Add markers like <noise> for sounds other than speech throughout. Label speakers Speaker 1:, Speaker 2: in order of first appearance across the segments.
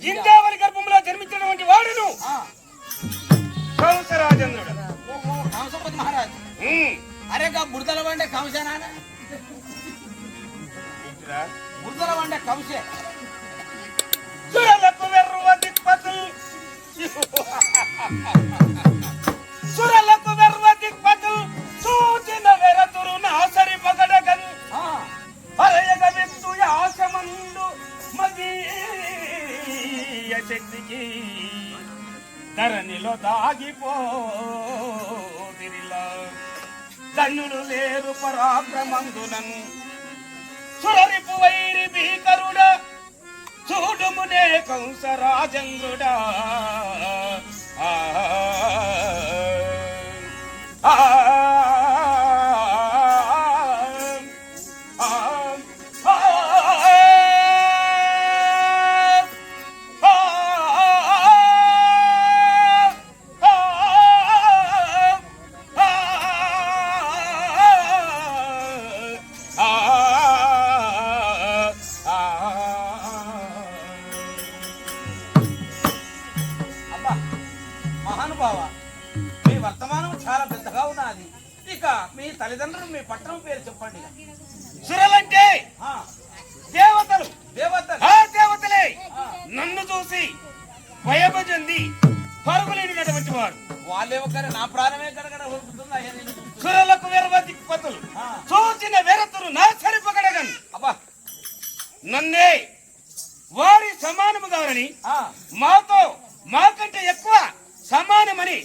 Speaker 1: ఇంజావలి గర్భంలో జన్మించినటువంటి వాడును. కంసరాజేంద్రుడు.
Speaker 2: కంసపతి మహారాజ్. అరే బురదల వండే కంసేనా? బురదల వండే కంసే.
Speaker 1: సురలకు వెర్రువ దిక్పతులు. శక్తికి ధరణిలో దాగిపోదిరిలా ధన్యులు లేరు పరాక్రమందునన్ సురరిపు వైరి భీకరుడ చూడుమునే కంసరాజంగుడా ఆ
Speaker 2: తల్లిదండ్రులు మీ పట్టణం పేరు చెప్పండి.
Speaker 1: సురలంటే దేవతలు.
Speaker 2: దేవతలు.
Speaker 1: ఆ దేవతలే నన్ను చూసి భయభజంది. పరుగులేనినటువంటి వారు.
Speaker 2: వాళ్ళే ఒకరు నా ప్రాణమే కడగడ.
Speaker 1: సురలకు చూచిన వెరతురు నా సరిపగడగన్
Speaker 2: అబ్బా.
Speaker 1: నన్నే వారి సమానము కావాలని
Speaker 2: ఆ,
Speaker 1: మాతో మాకంటే ఎక్కువ సమానమని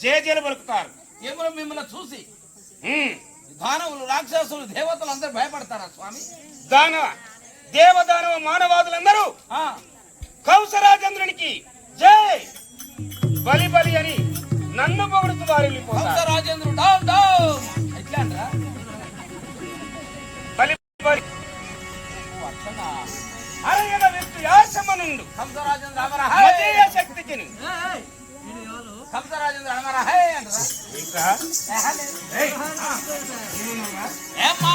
Speaker 1: జేజేలు పలుకుతారు.
Speaker 2: ఏమో మిమ్మల్ని చూసి. దానవులు రాక్షసులు దేవతలు అందరూ భయపడతారా స్వామి?
Speaker 1: దాన దేవదానవ మానవాదులందరూ
Speaker 2: ఆ,
Speaker 1: కంసరాజేంద్రునికి జై! బలి బలి అని నన్ను పొగుడుతూ వారు
Speaker 2: కంసరాజేంద్రుడు డౌన్ డౌన్ ఎట్లా
Speaker 1: బలి బలి? అరయన వ్యక్తి
Speaker 2: కంసరాజేంద్ర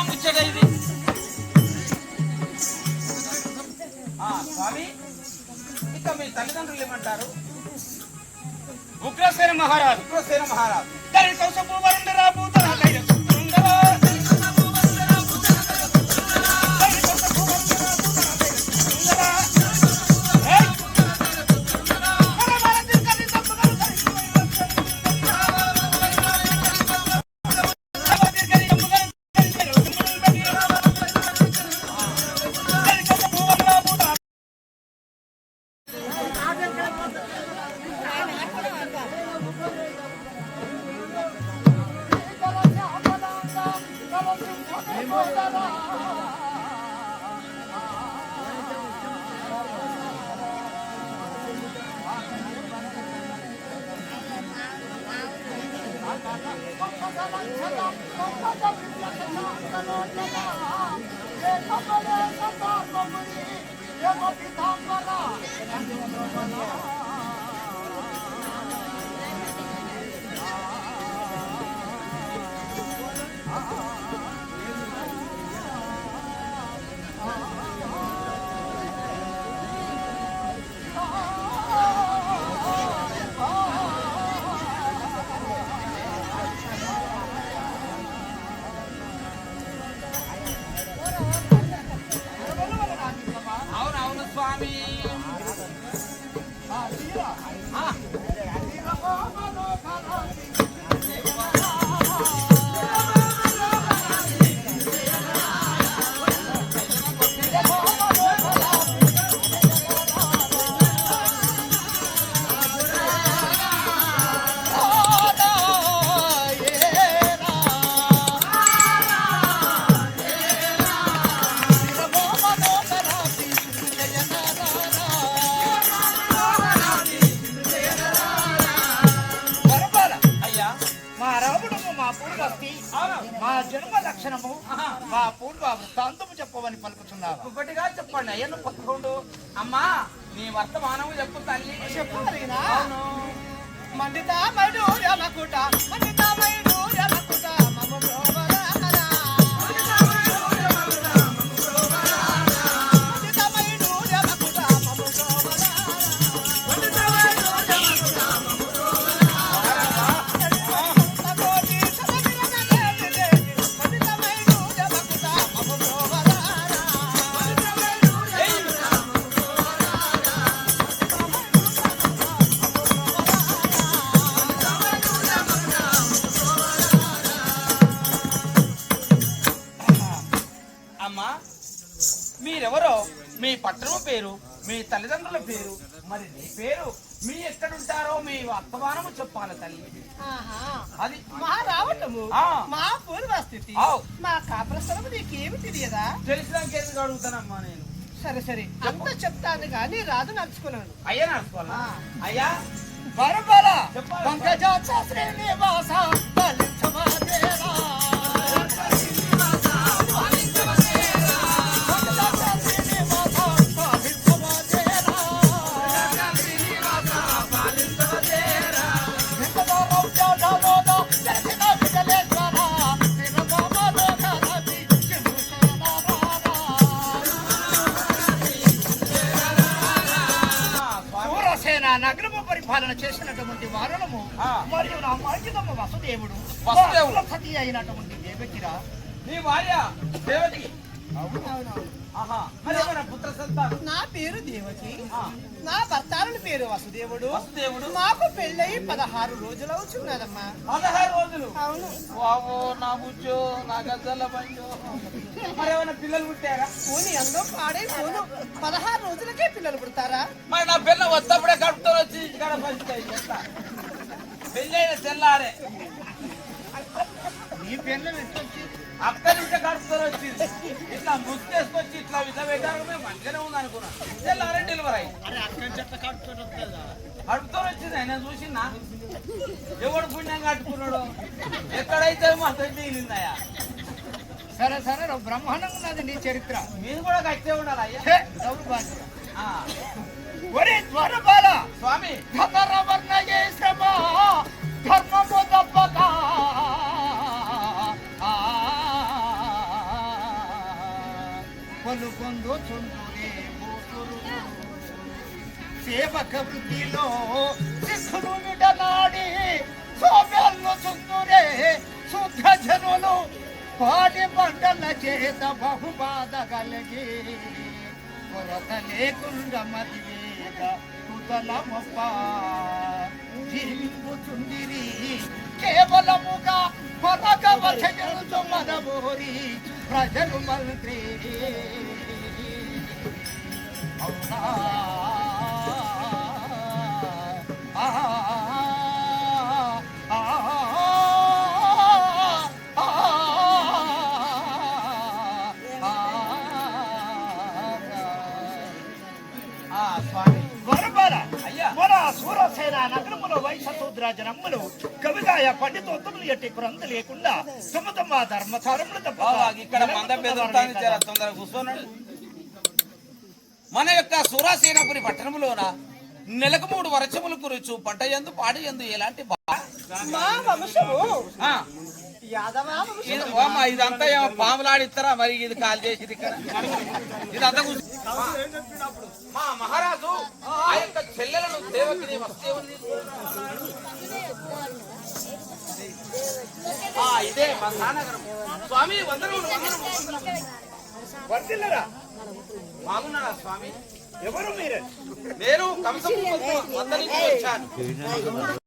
Speaker 2: ముచ్చట ఇది? స్వామి ఇక మీ తల్లిదండ్రులు ఏమంటారు?
Speaker 1: ఉగ్రసేన మహారాజు.
Speaker 2: ఉగ్రసేన మహారాజు.
Speaker 1: దరి కౌసపు వరుండ రాబూతర
Speaker 2: అవును <laughs>
Speaker 3: జన్మ లక్షణము. మా పూర్వ వృత్తాంతము చెప్పమని పలుకుతున్నావా
Speaker 2: ఒకటిగా చెప్పండి అయ్యను పదకొండు అమ్మా నీ వర్తమానము చెప్పు తల్లి? అవును
Speaker 3: మండిత మైడూర్యమకుట మమ బ్రోవరారా.
Speaker 2: పట్టణం పేరు మీ తల్లిదండ్రుల పేరు మరి నీ పేరు మీ ఎక్కడుంటారో మీ వర్తమానము చెప్పాలి తల్లి.
Speaker 4: ఆహా.
Speaker 2: అది
Speaker 4: మా రావటము
Speaker 2: ఆ.
Speaker 4: మా పూర్వస్థితి
Speaker 2: ఆవ్.
Speaker 4: మా కాపురస్థలము నీకేమి తెలియదా?
Speaker 2: తెలిసినాక ఎందుకు అడుగుతానమ్మా నేను?
Speaker 4: సరే సరే. అంత చెప్తాను గాని రాదు నడుచుకున్నాను.
Speaker 2: అయ్యా నడుచుకోవాలా?
Speaker 4: ఆ.
Speaker 2: అయ్యా.
Speaker 3: బరబర.
Speaker 2: చెప్పాలి.
Speaker 3: పంకజాక్ష నగరము పరిపాలన చేసినటువంటి వారులము
Speaker 2: ఆ.
Speaker 3: మరియు నా మార్జితమ్మ వసుదేవుడు
Speaker 2: వసుదేవుడు.
Speaker 3: సతి అయినటువంటి దేవకిరా
Speaker 2: నీ భార్య దేవతి
Speaker 4: నా పేరు దేవకి. నా భర్తారుని పేరు వసుదేవుడు.
Speaker 2: వసుదేవుడు.
Speaker 4: మాకు పెళ్ళయి పదహారు రోజులు అవుతున్నదమ్మా
Speaker 2: పదహారు రోజులు?
Speaker 4: అవును.
Speaker 2: వావో నా బుజ్జో నా గజ్జల బంజో. మరి ఏమైనా పిల్లలు పుట్టారా?
Speaker 4: పోనీ అందరూ పాడే పోను. పదహారు రోజులకే పిల్లలు పుడతారా?
Speaker 2: మరి నా పిల్ల వస్తప్పుడే కడుపుతో వచ్చి ఇక్కడ పంచుతాయి పెళ్ళైన తెల్లారే.
Speaker 3: నీ పెళ్ళం ఎట్టొచ్చి
Speaker 2: అక్కడి నుంచే కడుపుతో వచ్చింది ఇట్లా ముసుకేసుకొచ్చి ఇట్లా విధ పెట్టారు మేము మంచిగానే ఉంది అనుకున్నా. తెల్లారే డెలివరీ అయింది.
Speaker 3: అరే అక్కడి చెట్ల కడుపుతో వస్తుందా?
Speaker 2: కడుపుతో వచ్చింది ఆయన చూసిందా? ఎవడు పుణ్యం కట్టుకున్నాడు? ఎక్కడైతే మాత్రం
Speaker 3: సరే సరే బ్రహ్మాండంగా ఉన్నది నీ చరిత్ర.
Speaker 2: మీరు కూడా కట్టే ఉండాలి అయ్యా. స్వామి.
Speaker 3: ధర్మము పలుకొందు చుందురే సేవక వృత్తిలో సిద్ధులు విడనాడి సోమ్యాలను చుందురే శుద్ధ జనులు. పాడి పంటల చేత బహుబాధ కలిగి కొరత లేకుండా మదివేద కుతలమప్ప. జీవించుందిరి కేవలముగా పరగవచనుచు మనబోరి ప్రజలు మంత్రి. అవునా? సూరసేన నగరములో వైశూద్ర జనములు కవిగాయ పండితోత్తములు ఎట్టి కురంత లేకుండా తమ తమ ధర్మచారములు తప్ప
Speaker 2: బావా, ఇక్కడ మంద బెదురుతాను జర తొందరగా కూర్చోనండి. మన యొక్క సూరాసేనపురి పట్టణంలోన నెలకు మూడు వర్షములు కురుచు పంట ఎందు పాడి ఎందు ఎలాంటి బా-
Speaker 4: మా వంశము
Speaker 2: ఓమ్మ, ఇదంతా ఏమో పాములాడిస్తారా? మరి ఇది కాల్ ఇక్కడ. ఇదంతా మా మహారాజు ఆ యొక్క చెల్లెలను దేవకిని ఇదే మా నాన్నగారు స్వామి వందనములు.
Speaker 3: వర్తిల్లరా
Speaker 2: బాగున్నారా స్వామి?
Speaker 3: ఎవరు మీరే?
Speaker 2: నేను నుంచి వచ్చాను.